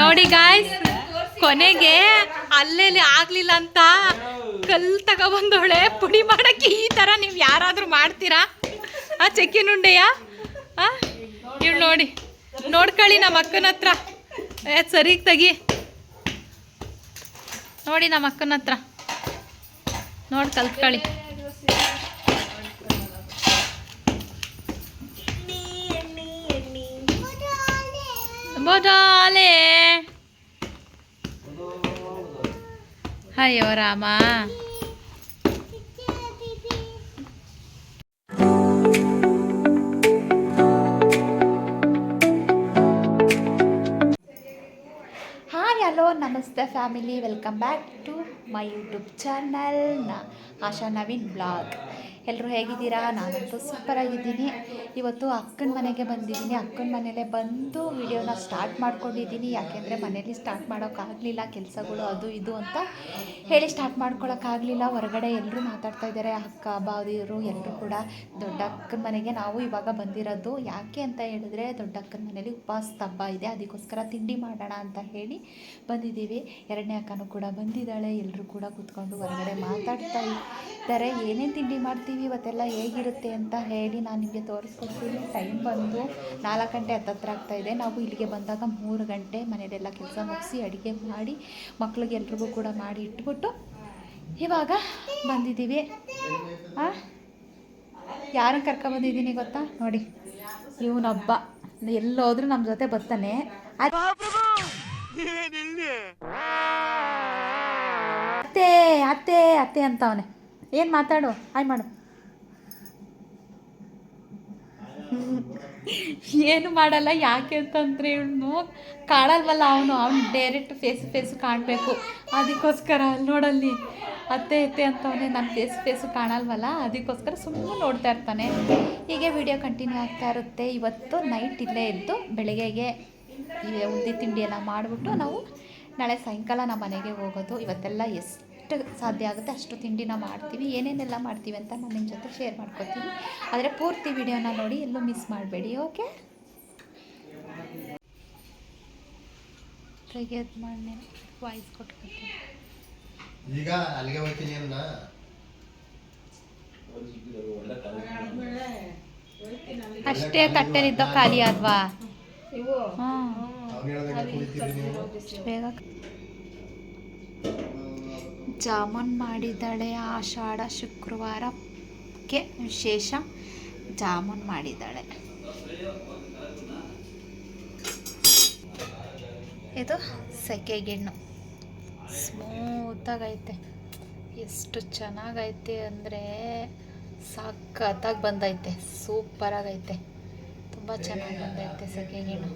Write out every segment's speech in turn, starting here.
ನೋಡಿ ಗಾಯ್ಸ್ ಕೊನೆಗೆ ಅಲ್ಲೆಲ್ಲಿ ಆಗ್ಲಿಲ್ಲ ಅಂತ ಕಲ್ ತಗೊಬಂದವಳೆ ಪುಡಿ ಮಾಡಕ್ಕೆ ಈ ತರ ನೀವು ಯಾರಾದ್ರೂ ಮಾಡ್ತೀರಾ? ಆ ಚಕ್ಕಿನ ಉಂಡೆಯ ಆ ಇವ್ ನೋಡಿ, ನೋಡ್ಕೊಳ್ಳಿ ನಮ್ಮ ಅಕ್ಕನ ಹತ್ರ. ಸರಿ, ತೆಗಿ. ನೋಡಿ ನಮ್ಮ ಅಕ್ಕನ ಹತ್ರ. ನೋಡಿ ಕಲ್ತ್ಕೊಳ್ಳಿ. ಬೋದಾಲೆ ಅಯ್ಯೋ ರಾಮ. ಹಲೋ ನಮಸ್ತೆ family welcome back to my YouTube ಚಾನಲ್ನ ಆಶಾ ನವೀನ್ ಬ್ಲಾಗ್ ಎಲ್ಲರೂ ಹೇಗಿದ್ದೀರಾ? ನಾನಂತೂ ಸೂಪರಾಗಿದ್ದೀನಿ ಇವತ್ತು ಅಕ್ಕನ ಮನೆಗೆ ಬಂದಿದ್ದೀನಿ. ಅಕ್ಕನ ಮನೇಲೆ ಬಂದು ವಿಡಿಯೋನ ಸ್ಟಾರ್ಟ್ ಮಾಡ್ಕೊಂಡಿದ್ದೀನಿ. ಯಾಕೆಂದರೆ ಮನೇಲಿ ಸ್ಟಾರ್ಟ್ ಮಾಡೋಕ್ಕಾಗಲಿಲ್ಲ, ಕೆಲಸಗಳು ಅದು ಇದು ಅಂತ ಹೇಳಿ ಸ್ಟಾರ್ಟ್ ಮಾಡ್ಕೊಳ್ಳೋಕ್ಕಾಗಲಿಲ್ಲ ಹೊರಗಡೆ ಎಲ್ಲರೂ ಮಾತಾಡ್ತಾ ಇದ್ದಾರೆ. ಅಕ್ಕ ಬಾವಿಯರು ಎಲ್ಲರೂ ಕೂಡ. ದೊಡ್ಡ ಅಕ್ಕನ ಮನೆಗೆ ನಾವು ಇವಾಗ ಬಂದಿರೋದು. ಯಾಕೆ ಅಂತ ಹೇಳಿದ್ರೆ ದೊಡ್ಡ ಅಕ್ಕನ ಮನೇಲಿ ಉಪವಾಸ ಹಬ್ಬ ಇದೆ. ಅದಕ್ಕೋಸ್ಕರ ತಿಂಡಿ ಮಾಡೋಣ ಅಂತ ಹೇಳಿ ಬಂದಿದ್ದೀವಿ. ಎರಡನೇ ಅಕ್ಕನೂ ಕೂಡ ಬಂದಿದ್ದಾಳೆ. ಎಲ್ಲರೂ ಕೂಡ ಕೂತ್ಕೊಂಡು ಹೊರಗಡೆ ಮಾತಾಡ್ತಾ ಇದ್ದಾರೆ. ಏನೇನು ತಿಂಡಿ ಮಾಡ್ತೀವಿ ಇವತ್ತೆಲ್ಲ ಹೇಗಿರುತ್ತೆ ಅಂತ ಹೇಳಿ ನಾನು ನಿಮಗೆ ತೋರಿಸ್ಕೊಡ್ತೀನಿ. ಟೈಮ್ ಬಂದು ನಾಲ್ಕು ಗಂಟೆ ಹತ್ತತ್ರ ಆಗ್ತಾ ಇದೆ. ನಾವು ಇಲ್ಲಿಗೆ ಬಂದಾಗ ಮೂರು ಗಂಟೆ ಮನೆಯಲ್ಲೆಲ್ಲ ಕೆಲಸ ಮುಗಿಸಿ ಅಡುಗೆ ಮಾಡಿ ಮಕ್ಳಿಗೆ ಎಲ್ರಿಗೂ ಕೂಡ ಮಾಡಿ ಇಟ್ಬಿಟ್ಟು ಇವಾಗ ಬಂದಿದ್ದೀವಿ. ಆ? ಯಾರನ್ನು ಕರ್ಕೊಂಬಂದಿದ್ದೀನಿ ಗೊತ್ತಾ? ನೋಡಿ ಇವನೊಬ್ಬ. ಎಲ್ಲೋದ್ರೂ ನಮ್ಮ ಜೊತೆ ಬರ್ತಾನೆ. ಅತ್ತೆ ಅತ್ತೆ ಅತ್ತೆ ಅಂತ ಅವನೇ. ಏನು ಮಾತಾಡು? ಆಯ್ ಮಾಡು. ಏನು ಮಾಡಲ್ಲ, ಯಾಕೆ ಅಂತಂದ್ರೆ ಇವನು ಕಾಣಲ್ವಲ್ಲ ಅವನು, ಅವ್ನು ಡೈರೆಕ್ಟ್ ಫೇಸ್ ಫೇಸ್ ಕಾಣಬೇಕು. ಅದಕ್ಕೋಸ್ಕರ ಅಲ್ಲಿ ನೋಡಲ್ಲಿ ಅತ್ತೆ ಅತ್ತೆ ಅಂತವನೇ ನನ್ನ ಫೇಸ್ ಫೇಸು ಕಾಣಲ್ವಲ್ಲ, ಅದಕ್ಕೋಸ್ಕರ ಸುಮ್ಮನೆ ನೋಡ್ತಾ ಇರ್ತಾನೆ. ಹೀಗೆ ವಿಡಿಯೋ ಕಂಟಿನ್ಯೂ ಆಗ್ತಾ ಇರುತ್ತೆ. ಇವತ್ತು ನೈಟ್ ಇಲ್ಲೇ ಇದ್ದು ಬೆಳಗ್ಗೆಗೆ ಉದ್ದಿ ತಿಂಡಿ ಎಲ್ಲ ಮಾಡಿಬಿಟ್ಟು ನಾವು ನಾಳೆ ಸಾಯಂಕಾಲ ನಮ್ಮ ಮನೆಗೆ ಹೋಗೋದು. ಇವತ್ತೆಲ್ಲ ಎಷ್ಟು ಸಾಧ್ಯ ಆಗುತ್ತೆ ಅಷ್ಟು ತಿಂಡಿನ ಮಾಡ್ತೀವಿ. ಏನೇನೆಲ್ಲ ಮಾಡ್ತೀವಿ ಅಂತ ನಾನು ನಿಮ್ಮ ಜೊತೆ ಶೇರ್ ಮಾಡ್ಕೊತೀನಿ. ಆದರೆ ಪೂರ್ತಿ ವಿಡಿಯೋನ ನೋಡಿ ಎಲ್ಲೂ ಮಿಸ್ ಮಾಡಬೇಡಿ ಓಕೆ ತೆಗೆದು ಮಾಡಿ ವಾಯ್ಸ್ ಕೊಟ್ಕೊತೀನಿ ಈಗ ಅಲ್ಲಿಗೆ ಹೋಗ್ತೀನಿ ಅನ್ನ ಅಷ್ಟೇ ತಟ್ಟೆಲಿದ್ದ ಖಾಲಿ ಅಲ್ವಾ? ಬೇಗ ಜಾಮೂನ್ ಮಾಡಿದ್ದಾಳೆ. ಆಷಾಢ ಶುಕ್ರವಾರಕ್ಕೆ ವಿಶೇಷ ಜಾಮೂನ್ ಮಾಡಿದ್ದಾಳೆ. ಇದು ಸೆಕೆಗೆಣ್ಣು. ಸ್ಮೂತಾಗೈತೆ ಎಷ್ಟು ಚೆನ್ನಾಗೈತೆ ಅಂದರೆ ಸಖತ್ತಾಗಿ ಬಂದೈತೆ. ಸೂಪರಾಗೈತೆ ತುಂಬ ಚೆನ್ನಾಗಿ ಬಂದೈತೆ ಸೆಕೆಗಿಣ್ಣು.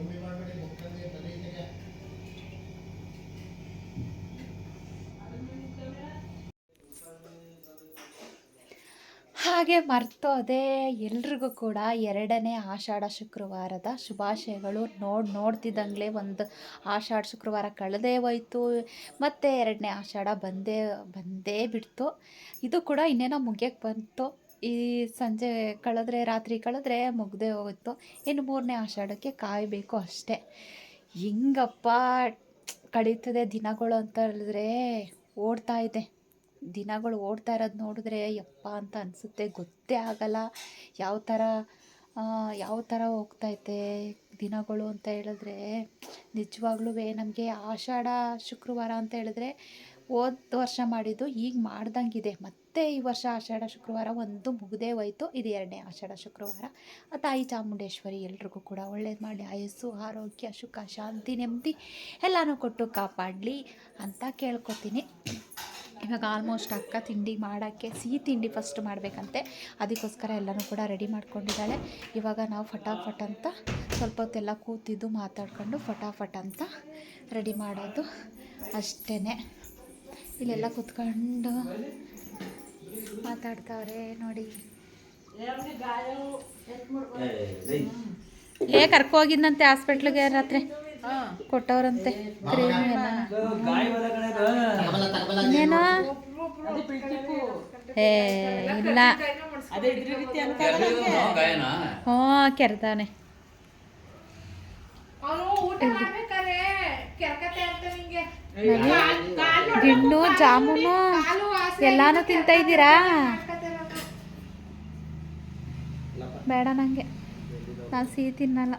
ಹಾಗೆ ಮರ್ತೋದೆ ಎಲ್ರಿಗೂ ಕೂಡ ಎರಡನೇ ಆಷಾಢ ಶುಕ್ರವಾರದ ಶುಭಾಶಯಗಳು ನೋಡಿ ನೋಡ್ತಿದ್ದಂಗೆ ಒಂದು ಆಷಾಢ ಶುಕ್ರವಾರ ಕಳೆದೇ ಹೋಯ್ತು. ಮತ್ತು ಎರಡನೇ ಆಷಾಢ ಬಂದೇ ಬಂದೇ ಬಿಡ್ತು. ಇದು ಕೂಡ ಇನ್ನೇನೋ ಮುಗಿಯಕ್ಕೆ ಬಂತು. ಈ ಸಂಜೆ ಕಳೆದ್ರೆ, ರಾತ್ರಿ ಕಳೆದ್ರೆ ಮುಗ್ದೇ ಹೋಗುತ್ತೆ ಇನ್ನು ಮೂರನೇ ಆಷಾಢಕ್ಕೆ ಕಾಯಬೇಕು ಅಷ್ಟೇ. ಹಿಂಗಪ್ಪ, ಕಳೀತದೆ ದಿನಗಳು ಅಂತ ಹೇಳಿದ್ರೆ ಓಡ್ತಾ ಇದೆ. ದಿನಗಳು ಓಡ್ತಾ ಇರೋದು ನೋಡಿದ್ರೆ ಯಪ್ಪ ಅಂತ ಅನಿಸುತ್ತೆ. ಗೊತ್ತೇ ಆಗಲ್ಲ ಯಾವ ಥರ ಯಾವ ಥರ ಹೋಗ್ತೈತೆ ದಿನಗಳು ಅಂತ ಹೇಳಿದ್ರೆ. ನಿಜವಾಗ್ಲೂ ನಮಗೆ ಆಷಾಢ, ಶುಕ್ರವಾರ ಅಂತ ಹೇಳಿದ್ರೆ ಹೋದ ವರ್ಷ ಮಾಡಿದ್ದು ಈಗ ಮಾಡ್ದಂಗಿದೆ. ಮತ್ತೆ ಈ ವರ್ಷ ಆಷಾಢ, ಶುಕ್ರವಾರ ಒಂದು ಮುಗ್ದೇ ಹೋಯ್ತು. ಇದು ಎರಡನೇ ಆಷಾಢ, ಶುಕ್ರವಾರ. ಆ ತಾಯಿ ಚಾಮುಂಡೇಶ್ವರಿ ಎಲ್ರಿಗೂ ಕೂಡ ಒಳ್ಳೇದು ಮಾಡಿ. ಆಯಸ್ಸು, ಆರೋಗ್ಯ, ಸುಖ, ಶಾಂತಿ, ನೆಮ್ಮದಿ ಎಲ್ಲನೂ ಕೊಟ್ಟು ಕಾಪಾಡಲಿ ಅಂತ ಕೇಳ್ಕೊತೀನಿ. ಇವಾಗ ಆಲ್ಮೋಸ್ಟ್ ಅಕ್ಕ ತಿಂಡಿ ಮಾಡೋಕ್ಕೆ ಸಿಹಿ ತಿಂಡಿ ಫಸ್ಟ್ ಮಾಡಬೇಕಂತೆ. ಅದಕ್ಕೋಸ್ಕರ ಎಲ್ಲನೂ ಕೂಡ ರೆಡಿ ಮಾಡ್ಕೊಂಡಿದ್ದಾಳೆ. ಇವಾಗ ನಾವು ಫಟಾಫಟ್ ಅಂತ ಸ್ವಲ್ಪ ಹೊತ್ತೆಲ್ಲ ಕೂತಿದ್ದು ಮಾತಾಡ್ಕೊಂಡು ಫಟಾಫಟ್ ಅಂತ ರೆಡಿ ಮಾಡೋದು ಅಷ್ಟೇ ಇಲ್ಲೆಲ್ಲ ಕೂತ್ಕೊಂಡು ಮಾತಾಡ್ತಾವ್ರೆ ನೋಡಿ. ಏ ಕರ್ಕೋಗಿದ್ದಂತೆ ಹಾಸ್ಪಿಟ್ಲಿಗೆ ರಾತ್ರಿ. ಕೊಟ್ಟವ್ರಂತೆ. ಕ್ರೀಮ್ ಏ ಇಲ್ಲ. ಹ್ಞೂ ಕೆರ್ತಾನೆ ಗಿಣ್ಣು ಜಾಮೂನು ಎಲ್ಲಾನು ತಿಂತ ಇದ್ದೀರಾ? ಬೇಡ ನನಗೆ ನಾನು ಸಿಹಿ ತಿನ್ನಲ್ಲ.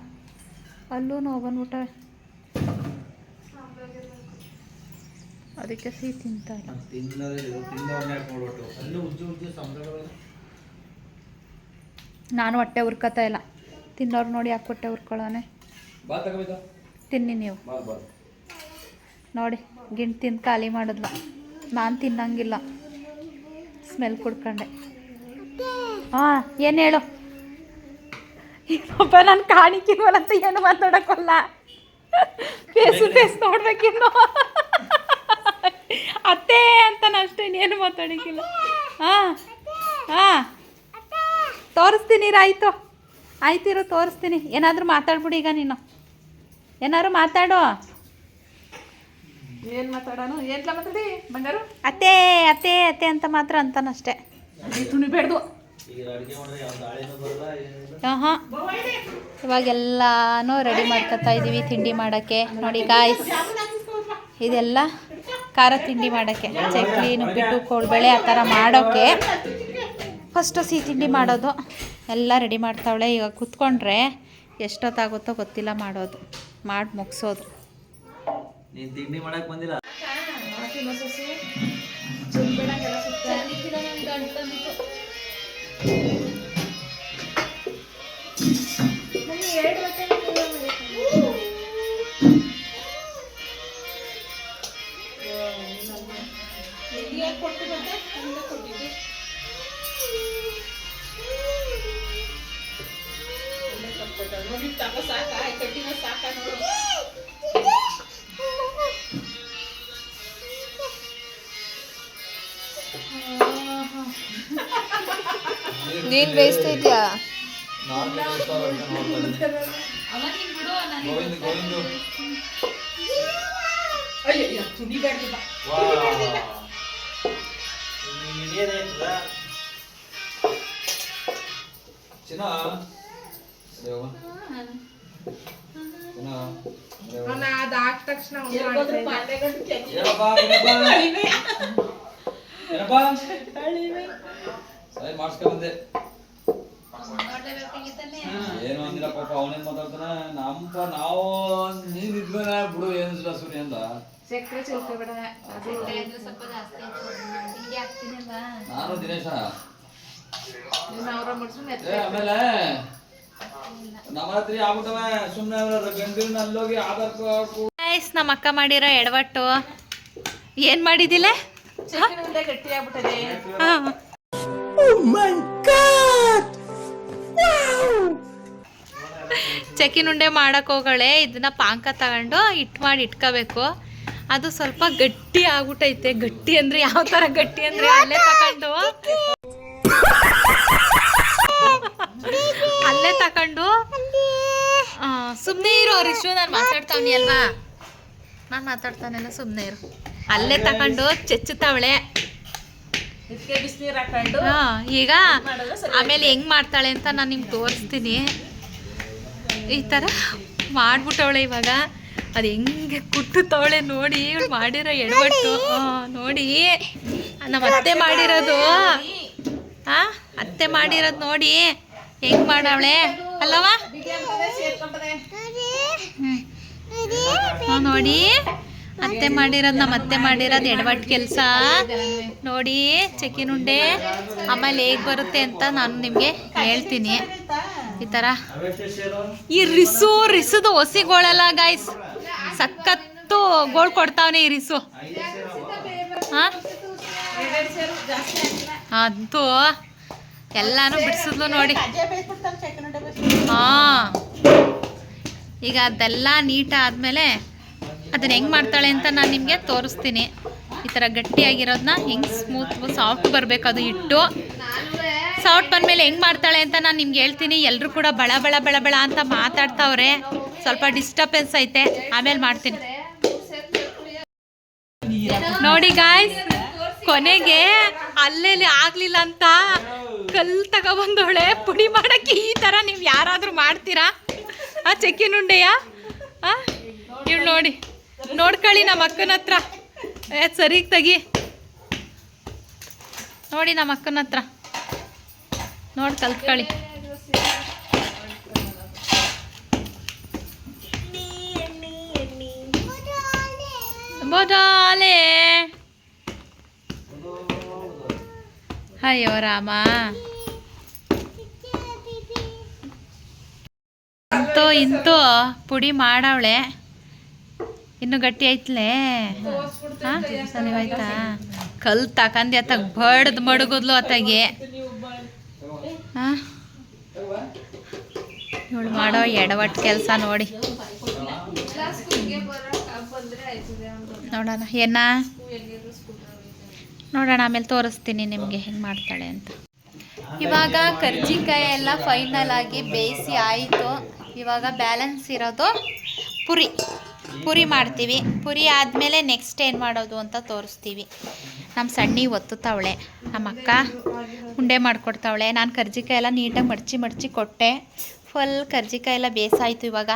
ಅಲ್ಲೂ ನೋವು ಬಂದ್ಬಿಟ್ಟವೆ ಅದಕ್ಕೆ ಸಿಹಿ ತಿಂತಾರೆ ಇಲ್ಲ. ನಾನು ಹೊಟ್ಟೆ ಉರ್ಕೋತಾ ಇಲ್ಲ. ತಿನ್ನೋರು ನೋಡಿ ಯಾಕೆ ಹೊಟ್ಟೆ ಉರ್ಕೊಳ್ಳೋಣ ತಿನ್ನಿ ನೀವು. ನೋಡಿ ಗಿಂಡ್ ತಿಂದು ಖಾಲಿ ಮಾಡಿದ್ಲು. ನಾನು ತಿನ್ನಂಗಿಲ್ಲ. ಸ್ಮೆಲ್ ಕುಡ್ಕೊಂಡೆ. ಹಾಂ ಏನು ಹೇಳು? ಪಾಪ ನಾನು ಕಾಣಿಕಿಲ್ವಲ್ಲ ಅಂತ ಏನು ಮಾತಾಡೋಕ್ಕಲ್ಲ. Face face ನೋಡ್ಬೇಕಿನ್ನು. ಅತ್ತೆ ಅಂತ ಅಷ್ಟೇ ಇನ್ನೇನು ಮಾತಾಡೋಕ್ಕಿಲ್ಲ. ಹಾಂ ಹಾಂ. ತೋರಿಸ್ತೀನಿ ಆಯಿತು ಆಯ್ತಿರು ತೋರಿಸ್ತೀನಿ. ಏನಾದರೂ ಮಾತಾಡ್ಬಿಡಿ ಈಗ ನೀನು. ಏನಾದ್ರು ಮಾತಾಡು. ಏನು ಮಾತಾಡೋಣ ಏನ್ಲ ಮಾತಾಡಿ? ಬಂಗಾರು? ಅತ್ತೆ ಅತ್ತೆ ಅತ್ತೆ ಅಂತ ಮಾತ್ರ ಅಂತಾನಷ್ಟೇ ತುಣಿಬೇಡ್ದು ಈಗ ಅಡುಗೆ ಮಾಡಿದ್ರೆ ಯಾವ ದಾಳಿನೂ ಬರಲ್ಲ ಏನಿಲ್ಲ. ಹಾಂ ಇವಾಗೆಲ್ಲಾನು ರೆಡಿ ಮಾಡ್ಕೊತಾ ಇದ್ದೀವಿ ತಿಂಡಿ ಮಾಡೋಕ್ಕೆ. ನೋಡಿ ಗಾಯ್ಸ್ ಇದೆಲ್ಲ ಖಾರ ತಿಂಡಿ ಮಾಡೋಕ್ಕೆ ಚಕ್ಲಿ ನುಪ್ಪಿಟ್ಟು ಕೋಳ್ಬೇಳೆ ಆ ಥರ ಮಾಡೋಕ್ಕೆ ಫಸ್ಟು ಸಿಹಿ ತಿಂಡಿ ಮಾಡೋದು. ಎಲ್ಲ ರೆಡಿ ಮಾಡ್ತಾವಳೆ. ಈಗ ಕುತ್ಕೊಂಡ್ರೆ ಎಷ್ಟೊತ್ತಾಗುತ್ತೋ ಗೊತ್ತಿಲ್ಲ ಮಾಡೋದು ಮಾಡಿ ಮುಗಿಸೋದು. ತಿಂಡಿ ದೇವ ಅವನ ಅದ್ ಹಾಕ್ ತಕ್ಷಣ ಅವ್ನು ಎಲ್ಗೋದ್ರು ಮಾಡ್ತಾ ಇದ್ದ. ಪಾತ್ರೆ ಗಂಟು ಕೆಲ್ಸ. ಏನಪ್ಪಾ ಏನಪ್ಪಾ ಸರಿ ಮಾಡ್ಸ್ಕೊಂಡ್ ಏನು ಅಂದಿಲ್ಲ ಪಾಪ ಅವನೇನ್ ಮಾತಾಡ್ತಾನ ನಮ್ಮ ನಾವು ನೀನ್ ಇದ್ಮೇಲೆ ಬಿಡು ಏನಿಲ್ಲ ಸೂರ್ಯ ಅಂದ. ಸಕ್ಕರೆ ಚೆಲ್ಕೋಬೇಡ ಅದು ನಾನು ದಿನೇಶ. ನೀನ್ ಅವ್ರ ಆಮೇಲೆ ನವರಾತ್ರಿ ಆಗ್ಬಿಟ್ಟವ ಸುಮ್ಮನೆ ಗಂಡಿನ ಅಲ್ಲೋಗಿ ಆಧಾರ್ ಕಾರ್ಡ್ ನಮ್ಮ ಅಕ್ಕ ಮಾಡಿರೋ ಎಡವಟ್ಟು. ಏನ್ ಮಾಡಿದಿಲ್ಲ ಗಟ್ಟಿ ಆಗ್ಬಿಟ್ಟದೆ. ಚಕ್ಕಿನ ಉಂಡೆ ಮಾಡಕ್ ಹೋಗಳೆ ಇದನ್ನ ಪಾಂಕ ತಗೊಂಡು ಹಿಟ್ಟು ಮಾಡಿ ಇಟ್ಕೋಬೇಕು. ಅದು ಸ್ವಲ್ಪ ಗಟ್ಟಿ ಆಗ್ಬಿಟ್ಟೈತೆ ಗಟ್ಟಿ ಅಂದ್ರೆ ಯಾವ ತರ ಗಟ್ಟಿ ಅಂದ್ರೆ ಅಲ್ಲೇ ತಕೊಂಡು ಅಲ್ಲೇ ತಕೊಂಡು ಸುಮ್ನೆ ಇರೋ ರಿಶು ನಾನು ಮಾತಾಡ್ತಾವ್ನಿ ಅಲ್ವಾ? ನಾನು ಮಾತಾಡ್ತಾನೆಲ್ಲ ಸುಮ್ಮನೆ ಇರು. ಅಲ್ಲೇ ತಕೊಂಡು ಚೆಚ್ಚುತ್ತಾವಳೆ. ಇದಕ್ಕೆ ಬಿಸಿನೀರು ಹಾಕೊಂಡು ಈಗ ಆಮೇಲೆ ಹೆಂಗ್ ಮಾಡ್ತಾಳೆ ಅಂತ ನಾನು ನಿಮ್ಗೆ ತೋರಿಸ್ತೀನಿ. ಈ ಥರ ಮಾಡ್ಬಿಟ್ಟವಳೆ ಇವಾಗ. ಅದು ಹೆಂಗೆ ಕುಟ್ಟುತ್ತವಳೆ ನೋಡಿ ಇವಳು ಮಾಡಿರೋ ಎಡವಟ್ಟು. ನೋಡಿ. ನಮ್ಮ ಅತ್ತೆ ಮಾಡಿರೋದು. ಹಾಂ ಅತ್ತೆ ಮಾಡಿರೋದು ನೋಡಿ. ಹೆಂಗ್ ಮಾಡವಳೆ? ಅಲ್ಲವಾ. ನೋಡಿ. ಅತ್ತೆ ಮಾಡಿರೋದು ನಮ್ಮ ಅತ್ತೆ ಮಾಡಿರೋದು ಎಡವಟ್ಟು ಕೆಲಸ. ನೋಡಿ ಚಕ್ಕಿನ ಉಂಡೆ. ಆಮೇಲೆ ಹೇಗೆ ಬರುತ್ತೆ ಅಂತ ನಾನು ನಿಮಗೆ ಹೇಳ್ತೀನಿ. ಈ ಥರ ಈ ರಿಸು, ರಿಸುದು ಹೊಸಿಗೋಳಲ್ಲ ಗಾಯ್ಸ್ ಸಖತ್ತು ಗೋಳ್ ಕೊಡ್ತಾವನೆ ಈ ರಿಸು. ಅಂತೂ ಎಲ್ಲಾನು ಬಿಡಿಸಿದ್ಲು ನೋಡಿ. ಹಾಂ ಈಗ ಅದೆಲ್ಲ ನೀಟ್ ಆದ್ಮೇಲೆ ಅದನ್ನ ಹೆಂಗೆ ಮಾಡ್ತಾಳೆ ಅಂತ ನಾನು ನಿಮಗೆ ತೋರಿಸ್ತೀನಿ. ಈ ಥರ ಗಟ್ಟಿಯಾಗಿರೋದನ್ನ ಹೆಂಗೆ ಸ್ಮೂತ್ ಸಾಫ್ಟ್ ಬರಬೇಕು ಅದು ಹಿಟ್ಟು. ಸಾಫ್ಟ್ ಬಂದಮೇಲೆ ಹೆಂಗೆ ಮಾಡ್ತಾಳೆ ಅಂತ ನಾನು ನಿಮ್ಗೆ ಹೇಳ್ತೀನಿ. ಎಲ್ಲರೂ ಕೂಡ ಬಳ ಬಳ ಬಳ ಬಳ ಅಂತ ಮಾತಾಡ್ತಾವ್ರೆ. ಸ್ವಲ್ಪ ಡಿಸ್ಟರ್ಬೆನ್ಸ್ ಐತೆ. ಆಮೇಲೆ ಮಾಡ್ತೀನಿ. ನೋಡಿ ಗಾಯ್ಸ್ ಕೊನೆಗೆ ಅಲ್ಲೇಲಿ ಆಗ್ಲಿಲ್ಲ ಅಂತ ಕಲ್ ತಗೊಬಂದವಳೆ ಪುಡಿ ಮಾಡಕ್ಕೆ ಈ ತರ ನೀವು ಯಾರಾದ್ರೂ ಮಾಡ್ತೀರಾ? ಆ ಚಕ್ಕಿನ ಉಂಡೆಯ ಇವ್ ನೋಡಿ. ನೋಡ್ಕೊಳ್ಳಿ ನಮ್ಮ ಅಕ್ಕನ ಹತ್ರ. ಸರಿಗೆ ತೆಗಿ. ನೋಡಿ ನಮ್ಮ ಅಕ್ಕನ ಹತ್ರ. ನೋಡಿ ಕಲ್ತ್ಕೊಳ್ಳಿ. ಬೋದಾಲೆ ಅಯ್ಯೋ, ರಾಮ. ಇಂತೂ ಇಂತೂ ಪುಡಿ ಮಾಡವಳೆ. ಇನ್ನು ಗಟ್ಟಿ ಐತ್ಲೇ. ಹಾಂ? ಆಯ್ತಾ? ಕಲ್ ತಕಂದಿ ಅತ್ತಾಗ ಬಡ್ದು ಮಡಗುದ್ಲು ಅತ್ತಾಗೆ. ಹಾಂ? ಇವಳು ಮಾಡೋ ಎಡವಟ್ಟು ಕೆಲಸ ನೋಡಿ. ನೋಡೋಣ, ಏನ? ನೋಡೋಣ, ಆಮೇಲೆ ತೋರಿಸ್ತೀನಿ ನಿಮಗೆ ಹೆಂಗೆ ಮಾಡ್ತಾಳೆ ಅಂತ. ಇವಾಗ ಕರ್ಜಿಕಾಯಿ ಎಲ್ಲ ಫೈನಲ್ ಆಗಿ ಬೇಯಿಸಿ ಆಯಿತು. ಇವಾಗ ಬ್ಯಾಲೆನ್ಸ್ ಇರೋದು ಪುರಿ. ಪುರಿ ಮಾಡ್ತೀವಿ. ಪುರಿ ಆದಮೇಲೆ ನೆಕ್ಸ್ಟ್ ಏನು ಮಾಡೋದು ಅಂತ ತೋರಿಸ್ತೀವಿ. ನಮ್ಮ ಸಣ್ಣಿ ಒತ್ತುತ್ತಾವಳೆ. ನಮ್ಮ ಅಕ್ಕ ಉಂಡೆ ಮಾಡಿಕೊಡ್ತಾವಳೆ. ನಾನು ಕರ್ಜಿಕಾಯಿ ಎಲ್ಲ ನೀಟಾಗಿ ಮಡ್ಚಿ ಮಡ್ಚಿ ಕೊಟ್ಟೆ. ಫುಲ್ ಕರ್ಜಿಕಾಯಿ ಎಲ್ಲ ಬೇಸಾಯಿತು ಇವಾಗ.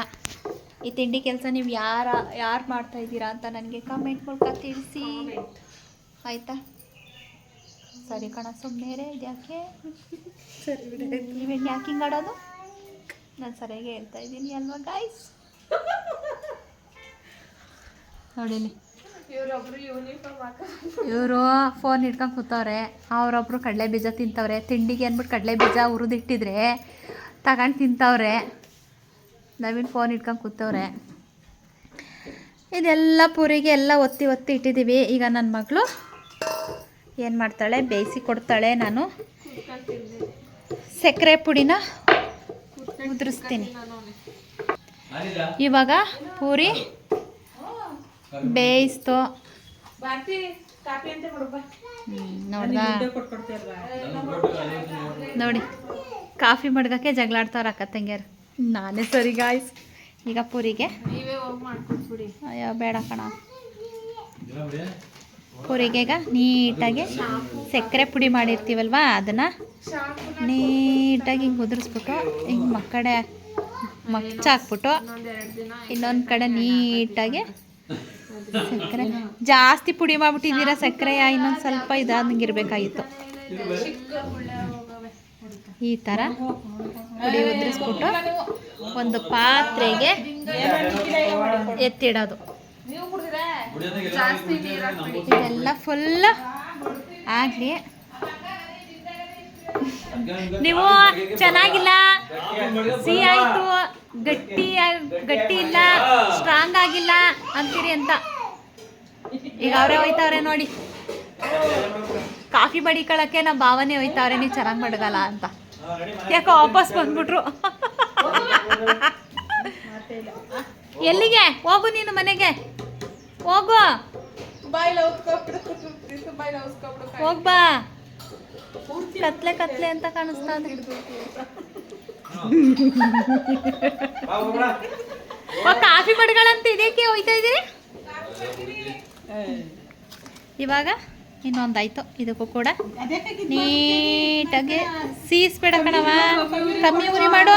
ಈ ತಿಂಡಿ ಕೆಲಸ ನೀವು ಯಾರ, ಯಾರು ಮಾಡ್ತಾ ಇದ್ದೀರಾ ಅಂತ ನನಗೆ ಕಮೆಂಟ್ ಮೂಲಕ ತಿಳಿಸಿ. ಆಯಿತಾ? ಸರಿ ಕಣ ಸುಮ್ಮನೆ ಇದ್ಯಾಕೆ ನೀವೇನು ಯಾಕೆ ಹಿಂಗೆ ಆಡೋದು? ನಾನು ಸರಿಯಾಗಿ ಹೇಳ್ತಾ ಇದ್ದೀನಿ ಅಲ್ವಾ ಗಾಯ್ಸ್ ನೋಡಿಲಿ ಇವರು ಫೋನ್ ಹಿಡ್ಕೊಂಡು ಕೂತವ್ರೆ. ಅವರೊಬ್ರು ಕಡಲೆ ಬೀಜ ತಿಂತವ್ರೆ. ತಿಂಡಿಗೆ ಅಂದ್ಬಿಟ್ಟು ಕಡಲೆ ಬೀಜ ಹುರಿದಿಟ್ಟಿದ್ರೆ ತಗೊಂಡು ತಿಂತವ್ರೆ. ನವೀನ್ ಫೋನ್ ಹಿಡ್ಕೊಂಡು ಕೂತವ್ರೆ. ಇದೆಲ್ಲ ಪೂರಿಗೆ ಎಲ್ಲ ಒತ್ತಿ ಒತ್ತಿ ಇಟ್ಟಿದ್ದೀವಿ ಈಗ ನನ್ನ ಮಗಳು ಏನು ಮಾಡ್ತಾಳೆ? ಬೇಯಿಸಿ ಕೊಡ್ತಾಳೆ ನಾನು. ಸಕ್ಕರೆ ಪುಡಿನ ಉದುರಿಸ್ತೀನಿ. ಇವಾಗ ಪೂರಿ ಬೇಯಿಸ್ತು. ನೋಡಿ ಕಾಫಿ ಮಡ್ಗಕ್ಕೆ ಜಗಳಾಡ್ತಾವ್ರ ಅಕ್ಕ ತಂಗಿಯರು. ನಾನೇ ಸರಿ ಗಾಯ್ಸ್ ಈಗ ಪೂರಿಗೆ. ನೀವೇ ಹೋಗಿ ಮಾಡ್ಕೊಟ್ಬಿಡಿ ಅಯ್ಯೋ ಬೇಡ ಕಣ. ಪುರಿಗೆ ಈಗ ನೀಟಾಗಿ ಸಕ್ಕರೆ ಪುಡಿ ಮಾಡಿರ್ತೀವಲ್ವ ಅದನ್ನು? ನೀಟಾಗಿ ಹಿಂಗೆ ಉದುರಿಸ್ಬಿಟ್ಟು ಹಿಂಗೆ ಮಕ್ಕಡೆ ಮಚ್ಚಾಕ್ಬಿಟ್ಟು ಇನ್ನೊಂದು ಕಡೆ ನೀಟಾಗಿ ಸಕ್ಕರೆ. ಜಾಸ್ತಿ ಪುಡಿ ಮಾಡ್ಬಿಟ್ಟಿದ್ದೀರಾ ಸಕ್ಕರೆ? ಇನ್ನೊಂದು ಸ್ವಲ್ಪ ಇದಾದಂಗೆ ಇರಬೇಕಾಗಿತ್ತು ಈ ಥರ ಪುಡಿ ಉದ್ರಿಸ್ಬಿಟ್ಟು ಒಂದು ಪಾತ್ರೆಗೆ ಎತ್ತಿಡೋದು. ಇದೆಲ್ಲ ಫುಲ್ ಆಗಲಿ. ನೀವು ಚೆನ್ನಾಗಿಲ್ಲ? ಸಿಹಿ ಆಯಿತು. ಗಟ್ಟಿ ಗಟ್ಟಿ ಇಲ್ಲ ಸ್ಟ್ರಾಂಗ್ ಆಗಿಲ್ಲ ಅಂತೀರಿ ಅಂತ. ಈಗ ಅವರೇ ಹೋಯ್ತಾವ್ರೆ ನೋಡಿ. ಕಾಫಿ ಬಡಿಕೊಳ್ಳಕ್ಕೆ ನಮ್ಮ ಭಾವನೆ ಹೋಯ್ತಾವ್ರೆ ನೀವು ಚೆನ್ನಾಗಿ ಮಡಗಲ್ಲ ಅಂತ. ಯಾಕೋ ವಾಪಸ್ ಬಂದ್ಬಿಟ್ರು. ಎಲ್ಲಿಗೆ? ಹೋಗು ನೀನು ಮನೆಗೆ. ಹೋಗು. ಹೋಗ್ಬಾ ಕತ್ಲೆ ಕತ್ಲೆ ಅಂತ ಕಾಣಿಸ್ತಾ ಕಾಫಿ ಮಡ್ಗಳಂತ ಇದಕ್ಕೆ ಹೋಯ್ತಾ ಇದ್ದೀರಿ? ಇವಾಗ ಇನ್ನೊಂದಾಯ್ತು, ಇದಕ್ಕೂ ಕೂಡ. ನೀಟಾಗಿ ಸೀಸ್ಬೇಡ ಕಣವ ಕಮ್ಮಿ ಉರಿ ಮಾಡು.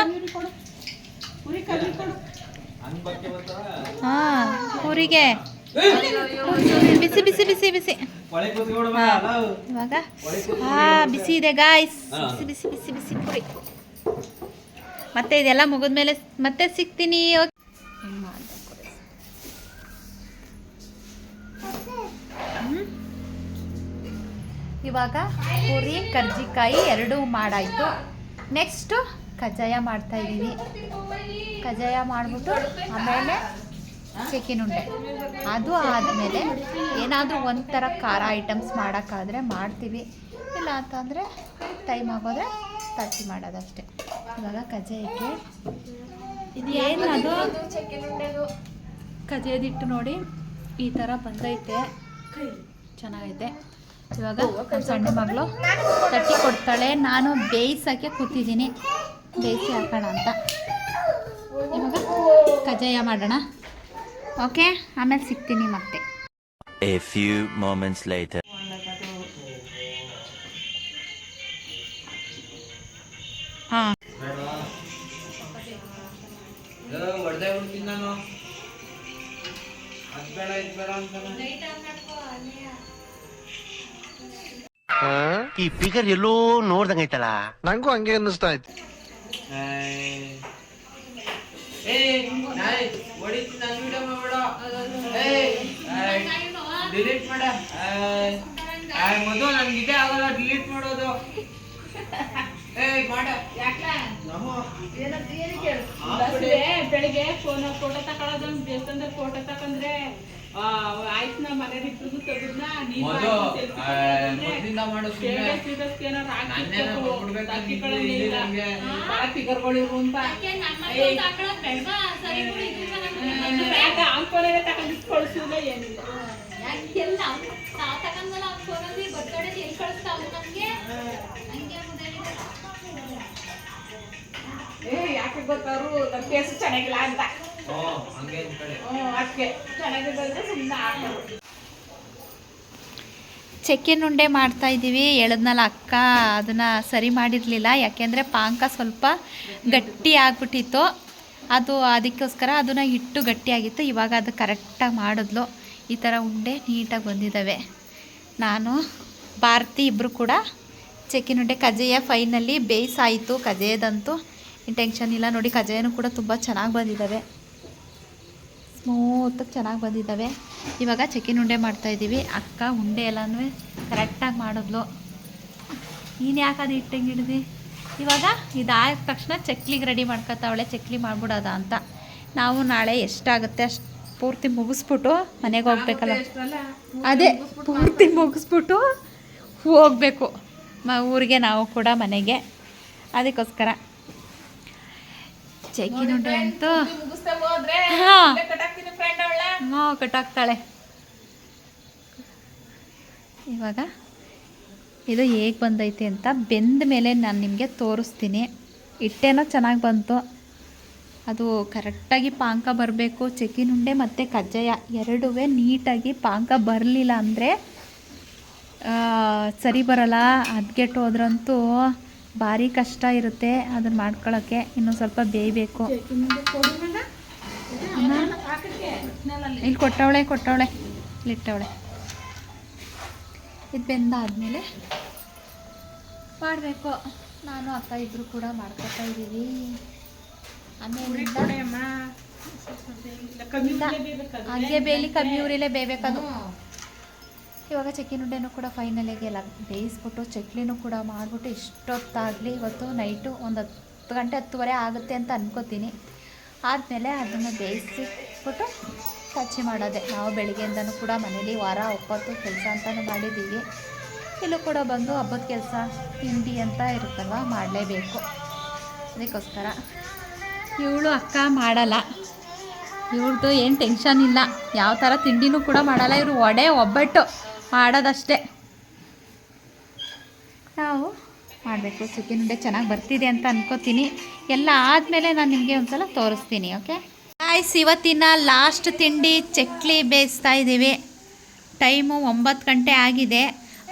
ಹಾ, ಊರಿಗೆ. ಬಿಸಿ ಬಿಸಿ ಬಿಸಿ ಬಿಸಿ. ಇವಾಗ. ಹಾ, ಬಿಸಿ ಇದೆ ಗಾಯ್ಸ್ ಬಿಸಿ ಬಿಸಿ ಬಿಸಿ ಬಿಸಿ ಪುರಿ ಮತ್ತೆ ಇದೆಲ್ಲ ಮುಗಿದ್ಮೇಲೆ ಮತ್ತೆ ಸಿಗ್ತೀನಿ? ಇವಾಗ ಪೂರಿ, ಕರ್ಜಿಕಾಯಿ ಎರಡೂ ಮಾಡಾಯಿತು. ನೆಕ್ಸ್ಟು ಕಜ್ಜಾಯ ಮಾಡ್ತಾ ಇದ್ದೀನಿ. ಕಜ್ಜಾಯ ಮಾಡಿಬಿಟ್ಟು ಆಮೇಲೆ ಉಂಡೆ ಅದು ಆದಮೇಲೆ ಏನಾದರೂ ಒಂಥರ ಖಾರ ಐಟಮ್ಸ್ ಮಾಡೋಕ್ಕಾದರೆ ಮಾಡ್ತೀವಿ. ಇಲ್ಲ ಅಂತಂದರೆ ಟೈಮ್ ಆಗೋದ್ರೆ ತಟ್ಟಿ ಮಾಡೋದಷ್ಟೇ. ಇವಾಗ ಕಜ್ಜಾಯಕ್ಕೆ ಇದು ಏನು ಅದು? ಕಜ್ಜಾಯದಿಟ್ಟು ನೋಡಿ ಈ ಥರ ಬಂದೈತೆ. ಚೆನ್ನಾಗೈತೆ. ಇವಾಗ ಸಣ್ಣ ಮಗಳು ತಟ್ಟಿ ಕೊಡ್ತಾಳೆ. ನಾನು ಬೇಯಿಸೋಕ್ಕೆ ಕೂತಿದ್ದೀನಿ. ಬೇಯಿಸಿ ಹಾಕೋಣ ಅಂತ. ಇವಾಗ ಕಜ್ಜಾಯ ಮಾಡೋಣ. ಓಕೆ? ಆಮೇಲೆ ಸಿಗ್ತೀನಿ ಮತ್ತೆ. A few moments later. ಈ ಫಿಗರ್ ಎಲ್ಲೋ ನೋಡ್ದಂಗೈತಲ್ಲ ನಂಗೂ ಹಂಗೆ ಅನ್ನಿಸ್ತಾ ಇತ್ತು. ಡಿಲೀಟ್ ಮಾಡ. ಮೊದಲು ನನ್ಗೆ ಇದೇ ಆಗಲ್ಲ ಡಿಲೀಟ್ ಮಾಡೋದು. ಬೆಳಿಗ್ಗೆ ಫೋನ್ ಫೋಟೋ ತಗೊಳ್ಳೋದು ದೇವಸ್ಥಾನದಲ್ಲಿ ಫೋಟೋ ತಕೊಂಡ್ರೆ ಆಯ್ತು ನಾ ಮನೆ ಇದ್ದು ತೆಗೆದ್ನ ನೀನ್ ಮೊದ್ಲು, ನಮ್ಮ selfie ಆ, ತಗೊಂಡ್ರೆ ಮೊದ್ಲಿಂದ ಮಾಡು ಸುಮ್ನೆ. status ಗೀಟಸ್ ಏನಾರ ನನ್ನೇನೋ ಹಾಕ್ಬಿಟ್ಟು ಕೊಟ್ಬಿಡ್ಬೇಕು ಹಾಕಿ ಅಂತ. ಕಳಂಗೆ ಇದ್ದಿದ್ದು ಇಲ್ಲ. ನಮ್ಗೆ. ಏ ಯಾಕೆ ಗೊತ್ತಾರು ನನ್ನ ಕೇಸು ಚೆನ್ನಾಗಿಲ್ಲ ಅಂತ. ಹಂಗೆ ಹ್ಞೂ ಅದಕ್ಕೆ ಚೆನ್ನಾಗಿದೆ ಅಂದ್ರೆ ಸುಮ್ಮನೆ ಹಾಕೋರು ಚೆಕ್ಕಿನ ಉಂಡೆ ಮಾಡ್ತಾ ಇದ್ದೀವಿ ಎಳದ್ನಲ್ಲ ಅಕ್ಕ ಅದನ್ನು ಸರಿ ಮಾಡಿರಲಿಲ್ಲ. ಯಾಕೆಂದರೆ ಪಾಂಕ ಸ್ವಲ್ಪ ಗಟ್ಟಿ ಆಗ್ಬಿಟ್ಟಿತ್ತು. ಅದು ಅದಕ್ಕೋಸ್ಕರ ಅದನ್ನು ಇಟ್ಟು ಗಟ್ಟಿಯಾಗಿತ್ತು. ಇವಾಗ ಅದು ಕರೆಕ್ಟಾಗಿ ಮಾಡಿದ್ಲು. ಈ ಥರ ಉಂಡೆ ನೀಟಾಗಿ ಬಂದಿದ್ದಾವೆ ನಾನು ಭಾರತಿ ಇಬ್ಬರು ಕೂಡ ಚೆಕ್ಕಿನ ಉಂಡೆ ಕಜೆಯ ಫೈನಲ್ಲಿ ಬೇಯಿಸಾಯಿತು ಕಜೆಯದಂತೂ ಟೆನ್ಷನ್ ಇಲ್ಲ. ನೋಡಿ ಕಜಾಯನೂ ಕೂಡ ತುಂಬ ಚೆನ್ನಾಗಿ ಬಂದಿದ್ದಾವೆ ಸ್ಮೂತಾಗಿ ಚೆನ್ನಾಗಿ ಬಂದಿದ್ದಾವೆ ಇವಾಗ ಚಕ್ಕಿನ ಉಂಡೆ ಮಾಡ್ತಾಯಿದ್ದೀವಿ ಅಕ್ಕ ಉಂಡೆ ಎಲ್ಲನೂ ಕರೆಕ್ಟಾಗಿ ಮಾಡಿದ್ಲು. ನೀನು ಯಾಕೆ ಅದು ಇಟ್ಟಂಗೆ ಹಿಡ್ದು? ಇವಾಗ ಇದಾದ ತಕ್ಷಣ ಚಕ್ಲಿಗೆ ರೆಡಿ ಮಾಡ್ಕೊತಾವಳೆ ಚಕ್ಲಿ ಮಾಡ್ಬಿಡೋದ ಅಂತ. ನಾವು ನಾಳೆ ಎಷ್ಟಾಗುತ್ತೆ ಅಷ್ಟು ಪೂರ್ತಿ ಮುಗಿಸ್ಬಿಟ್ಟು ಮನೆಗೆ ಹೋಗ್ಬೇಕಲ್ಲ. ಅದೇ ಪೂರ್ತಿ ಮುಗಿಸ್ಬಿಟ್ಟು ಹೋಗಬೇಕು. ಮ ಊರಿಗೆ ನಾವು ಕೂಡ ಮನೆಗೆ. ಅದಕ್ಕೋಸ್ಕರ. ಚೆಕ್ಕಿನ ಉಂಡೆ ಅಂತೂ. ಹಾಂ. ಕಟ್ಟಾಕ್ತಾಳೆ. ಇವಾಗ ಇದು ಹೇಗೆ ಬಂದೈತೆ ಅಂತ ಬೆಂದ ಮೇಲೆ ನಾನು ನಿಮಗೆ ತೋರಿಸ್ತೀನಿ. ಹಿಟ್ಟೇನೋ ಚೆನ್ನಾಗಿ ಬಂತು. ಅದು ಕರೆಕ್ಟಾಗಿ ಪಾಂಕ ಬರಬೇಕು. ಚೆಕ್ಕಿನ ಉಂಡೆ ಮತ್ತು ಕಜ್ಜಾಯ ಎರಡೂ ನೀಟಾಗಿ ಪಾಂಕ ಬರಲಿಲ್ಲ ಅಂದರೆ ಸರಿ ಬರಲ್ಲ ಹದ್ಗೆಟ್ಟು ಹೋದ್ರಂತೂ ಭಾರಿ ಕಷ್ಟ ಇರುತ್ತೆ ಅದನ್ನ ಮಾಡ್ಕೊಳ್ಳೋಕ್ಕೆ ಇನ್ನೊಂದು ಸ್ವಲ್ಪ ಬೇಯಬೇಕು. ಇಲ್ಲಿ ಕೊಟ್ಟವಳೆ ಕೊಟ್ಟವಳೆ ಇಲ್ಲಿಟ್ಟವಳೆ ಇದು ಬೆಂದಾದ್ಮೇಲೆ ಮಾಡಬೇಕು. ನಾನು ಅಕ್ಕ ಇಬ್ಬರು ಕೂಡ ಮಾಡ್ಕೊತಾ ಇದ್ದೀವಿ. ಆಮೇಲೆ. ಹಂಗೆ ಬೇಲಿ ಕಮ್ಮಿ ಊರಿಲೇ ಬೇಯಬೇಕದು. ಇವಾಗ ಚಕ್ಕಿನ ಉಂಡೆನೂ ಕೂಡ ಫೈನಲಿಗೆ ಎಲ್ಲ ಬೇಯಿಸ್ಬಿಟ್ಟು ಚಕ್ಲಿನೂ ಕೂಡ ಮಾಡಿಬಿಟ್ಟು ಇಷ್ಟೊತ್ತಾಗಲಿ ಇವತ್ತು ನೈಟು ಒಂದು ಹತ್ತು ಗಂಟೆ ಹತ್ತುವರೆ ಆಗುತ್ತೆ ಅಂತ ಅನ್ಕೋತೀನಿ. ಆದಮೇಲೆ ಅದನ್ನು ಬೇಯಿಸಿಬಿಟ್ಟು ಕಚ್ಚಿ ಮಾಡೋದೆ. ನಾವು ಬೆಳಿಗ್ಗೆಯಿಂದನೂ ಕೂಡ ಮನೇಲಿ ವಾರ ಒಪ್ಪತ್ತು ಕೆಲಸ ಅಂತಲೂ ಮಾಡಿದ್ದೀವಿ. ಇಲ್ಲೂ ಕೂಡ ಬಂದು ಹಬ್ಬದ ಕೆಲಸ, ತಿಂಡಿ ಅಂತ ಇರುತ್ತಲ್ವ ಮಾಡಲೇಬೇಕು. ಅದಕ್ಕೋಸ್ಕರ ಇವಳು ಅಕ್ಕ ಮಾಡಲ್ಲ. ಇವ್ರದ್ದು ಏನು ಟೆನ್ಷನ್ ಇಲ್ಲ. ಯಾವ ಥರ ತಿಂಡಿನೂ ಕೂಡ ಮಾಡಲ್ಲ. ಇವರು ವಡೆ ಒಬ್ಬಟ್ಟು. ಮಾಡೋದಷ್ಟೇ ನಾವು ಮಾಡಬೇಕು. ಚಿಕನ್ ಉಂಡೆ ಚೆನ್ನಾಗಿ ಬರ್ತಿದೆ ಅಂತ ಅನ್ಕೋತೀನಿ. ಎಲ್ಲ ಆದಮೇಲೆ ನಾನು ನಿಮಗೆ ಒಂದ್ಸಲ ತೋರಿಸ್ತೀನಿ, ಓಕೆ? ಆಯ್ಸ್ ಇವತ್ತಿನ ಲಾಸ್ಟ್ ತಿಂಡಿ ಚಕ್ಲಿ ಬೇಯಿಸ್ತಾ ಇದ್ದೀವಿ. ಟೈಮು ಒಂಬತ್ತು ಗಂಟೆ ಆಗಿದೆ.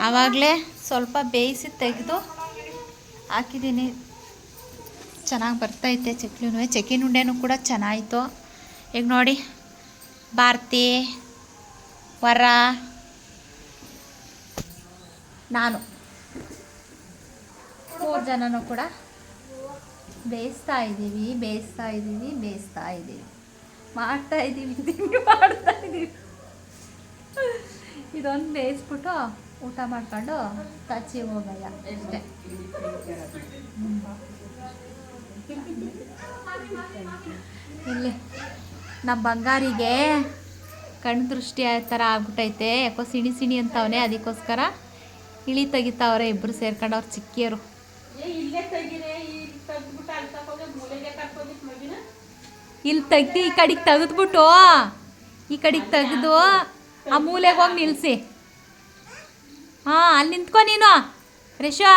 ಆವಾಗಲೇ ಸ್ವಲ್ಪ ಬೇಯಿಸಿ ತೆಗೆದು ಹಾಕಿದ್ದೀನಿ. ಚೆನ್ನಾಗಿ ಬರ್ತೈತೆ ಚಕ್ಲಿನೂ. ಚಕ್ಕಿನ ಉಂಡೆನೂ ಕೂಡ ಚೆನ್ನಾಯಿತು. ಈಗ ನೋಡಿ, ಭಾರತಿ, ವರ ನಾನು. ಮೂರು ಜನನೂ ಕೂಡ ಬೇಯಿಸ್ತಾ ಇದ್ದೀವಿ ಬೇಯಿಸ್ತಾ ಇದ್ದೀವಿ ಬೇಯಿಸ್ತಾ ಇದ್ದೀವಿ. ಮಾಡ್ತಾ ಇದ್ದೀವಿ, ತಿಂಡಿ ಮಾಡ್ತಾ ಇದ್ದೀವಿ. ಇದೊಂದು ಬೇಯಿಸ್ಬಿಟ್ಟು ಊಟ ಮಾಡ್ಕೊಂಡು ತಚ್ಚಿ ಹೋಗಲ್ಲ ಅಷ್ಟೇ. ಇಲ್ಲಿ ನಮ್ಮ ಬಂಗಾರಿಗೆ ಕಣ್ಣು ದೃಷ್ಟಿ ಆ ಥರ ಆಗ್ಬಿಟ್ಟೈತೆ, ಯಾಕೋ ಸಿಣಿ ಸಿಣಿ ಅಂತವನೇ ಅದಕ್ಕೋಸ್ಕರ ಇಳಿ ತೆಗಿತಾವ್ರೆ ಇಬ್ಬರು ಸೇರ್ಕೊಂಡು ಅವ್ರು ಚಿಕ್ಕಿಯರು. ಇಲ್ಲೇ ತೆಗ್ದು ಈ ಕಡೆಗೆ ತೆಗೆದ್ಬಿಟ್ಟು ಈ ಕಡೆಗೆ ತೆಗೆದು ಆ ಮೂಲೆಗೆ ಹೋಗಿ ನಿಲ್ಲಿಸಿ ಹಾಂ ಅಲ್ಲಿ ನಿಂತ್ಕೊ ನೀನು. ರಿಷಾ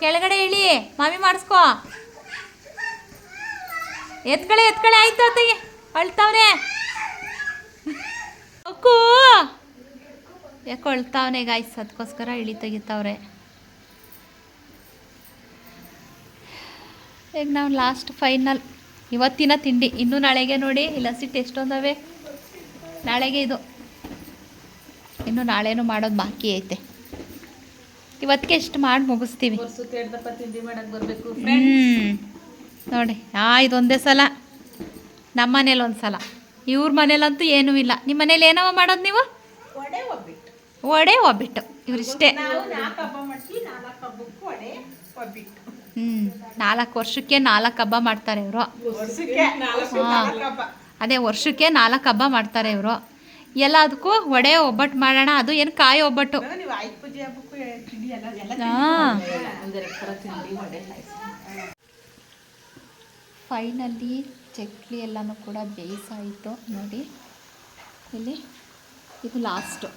ಕೆಳಗಡೆ ಇಳಿ ಮಾಮಿ ಮಾಡಿಸ್ಕೊ. ಎತ್ಕಳೆ ಎತ್ಕಳೆ ಆಯ್ತು ಅತ್ತಿಗೆ ಅಳ್ತಾವ್ರೆ. ಅಕ್ಕೂ. ಯಾಕೋ ಅಳ್ತಾವನೆ ಗಾಯ್ಸ್ ಅದಕ್ಕೋಸ್ಕರ ಇಳಿ ತೆಗಿತಾವ್ರೆ. ಈಗ ನಾವು ಲಾಸ್ಟ್ ಫೈನಲ್ ಇವತ್ತಿನ ತಿಂಡಿ ಇನ್ನೂ ನಾಳೆಗೆ ನೋಡಿ ಇಲ್ಲ ಸಿಟ್ಟು ಎಷ್ಟೊಂದವೆ? ನಾಳೆಗೆ ಇದು. ಇನ್ನು ನಾಳೆನೂ ಮಾಡೋದು ಬಾಕಿ ಐತೆ. ಇವತ್ತಿಗೆ ಎಷ್ಟು ಮಾಡಿ ಮುಗಿಸ್ತೀವಿ. ಹ್ಞೂ ನೋಡಿ ಆ ಇದೊಂದೇ ಸಲ. ನಮ್ಮ ಮನೇಲಿ ಒಂದು ಸಲ ಇವ್ರ ಮನೇಲಂತೂ ಏನೂ ಇಲ್ಲ. ನಿಮ್ಮ ಮನೇಲಿ ಏನವ ಮಾಡೋದು ನೀವು? ವಡೆ ಒಬ್ಬಿಟ್ಟು. ಇವರಿಷ್ಟೇ. ಹ್ಞೂ ನಾಲ್ಕು ವರ್ಷಕ್ಕೆ ನಾಲ್ಕು ಹಬ್ಬ ಮಾಡ್ತಾರೆ ಇವರು. ನಾಲ್ಕು ಅದೇ ವರ್ಷಕ್ಕೆ ನಾಲ್ಕು ಹಬ್ಬ ಮಾಡ್ತಾರೆ ಇವರು. ಎಲ್ಲದಕ್ಕೂ ವಡೆ ಒಬ್ಬಟ್ಟು ಮಾಡೋಣ ಅದು ಏನು ಕಾಯಿ ಒಬ್ಬಟ್ಟು. ಹಾಂ. ಫೈನಲ್ಲಿ ಚಕ್ಲಿ ಎಲ್ಲನೂ ಕೂಡ ಬೇಯಿಸಾಯಿತು ನೋಡಿ. ಇಲ್ಲಿ ಇದು ಲಾಸ್ಟು.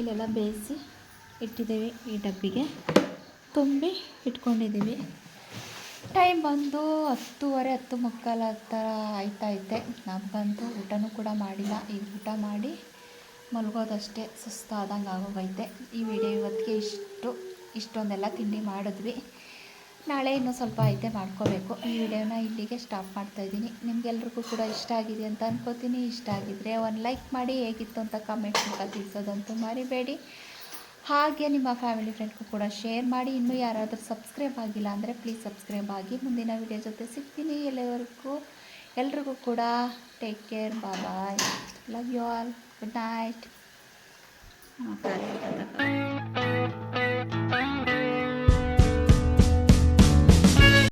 ಇಲ್ಲೆಲ್ಲ ಬೇಯಿಸಿ ಇಟ್ಟಿದ್ದೀವಿ ಈ ಡಬ್ಬಿಗೆ. ತುಂಬಿ ಇಟ್ಕೊಂಡಿದ್ದೀವಿ. ಟೈಮ್ ಬಂದು ಹತ್ತುವರೆ, ಹತ್ತು ಮುಕ್ಕಾಲು ಆ ಥರ ಆಯ್ತೈತೆ ನಮಗಂತೂ ಊಟನೂ ಕೂಡ ಮಾಡಿಲ್ಲ. ಈಗ ಊಟ ಮಾಡಿ ಮಲಗೋದಷ್ಟೇ ಸುಸ್ತಾದಂಗೆ ಆಗೋಗೈತೆ ಈ ವಿಡಿಯೋ ಇವತ್ತಿಗೆ ಇಷ್ಟು. ಇಷ್ಟೊಂದೆಲ್ಲ ತಿಂಡಿ ಮಾಡಿದ್ವಿ. ನಾಳೆ ಇನ್ನೂ ಸ್ವಲ್ಪ ಐತೆ ಮಾಡ್ಕೋಬೇಕು. ಈ ವಿಡಿಯೋನ ಇಲ್ಲಿಗೆ ಸ್ಟಾಪ್ ಮಾಡ್ತಾಯಿದ್ದೀನಿ ನಿಮಗೆಲ್ರಿಗೂ ಕೂಡ ಇಷ್ಟ ಆಗಿದೆ ಅಂತ ಅನ್ಕೋತೀನಿ. ಇಷ್ಟ ಆಗಿದ್ರೆ ಒಂದು ಲೈಕ್ ಮಾಡಿ, ಹೇಗಿತ್ತು ಅಂತ ಕಮೆಂಟ್ ಮೂಲಕ ತಿಳಿಸೋದಂತೂ ಮರಿಬೇಡಿ. ಹಾಗೆ ನಿಮ್ಮ ಫ್ಯಾಮಿಲಿ ಫ್ರೆಂಡ್ಗೂ ಕೂಡ ಶೇರ್ ಮಾಡಿ. ಇನ್ನೂ ಯಾರಾದರೂ ಸಬ್ಸ್ಕ್ರೈಬ್ ಆಗಿಲ್ಲ ಅಂದರೆ ಪ್ಲೀಸ್ ಸಬ್ಸ್ಕ್ರೈಬ್ ಆಗಿ ಮುಂದಿನ ವಿಡಿಯೋ ಜೊತೆ ಸಿಗ್ತೀನಿ ಎಲ್ಲವರೆಗೂ. ಎಲ್ರಿಗೂ ಕೂಡ take care bye love you all good night